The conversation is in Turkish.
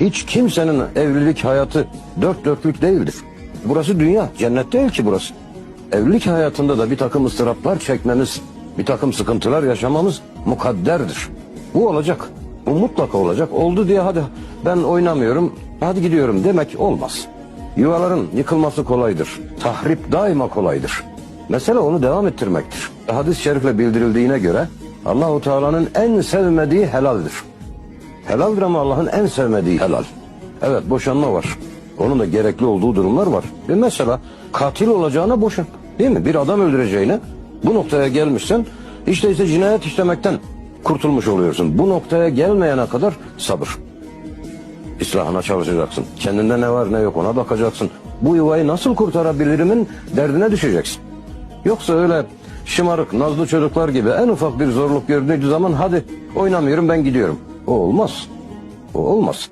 Hiç kimsenin evlilik hayatı dört dörtlük değildir. Burası dünya, cennet değil ki burası. Evlilik hayatında da bir takım ıstıraplar çekmemiz, bir takım sıkıntılar yaşamamız mukadderdir. Bu olacak. Bu mutlaka olacak. Oldu diye hadi ben oynamıyorum, hadi gidiyorum demek olmaz. Yuvaların yıkılması kolaydır. Tahrip daima kolaydır. Mesele onu devam ettirmektir. Hadis-i şerifle bildirildiğine göre Allahu Teala'nın en sevmediği helaldir. Helaldir ama Allah'ın en sevmediği helal. Evet boşanma var. Onun da gerekli olduğu durumlar var. Ve mesela katil olacağına boşan. Değil mi? Bir adam öldüreceğine bu noktaya gelmişsen işte ise cinayet işlemekten kurtulmuş oluyorsun. Bu noktaya gelmeyene kadar sabır. İslahına çalışacaksın. Kendinde ne var ne yok ona bakacaksın. Bu yuvayı nasıl kurtarabilirimin derdine düşeceksin. Yoksa öyle şımarık, nazlı çocuklar gibi en ufak bir zorluk gördüğü zaman hadi oynamıyorum ben gidiyorum. O olmaz. O olmaz.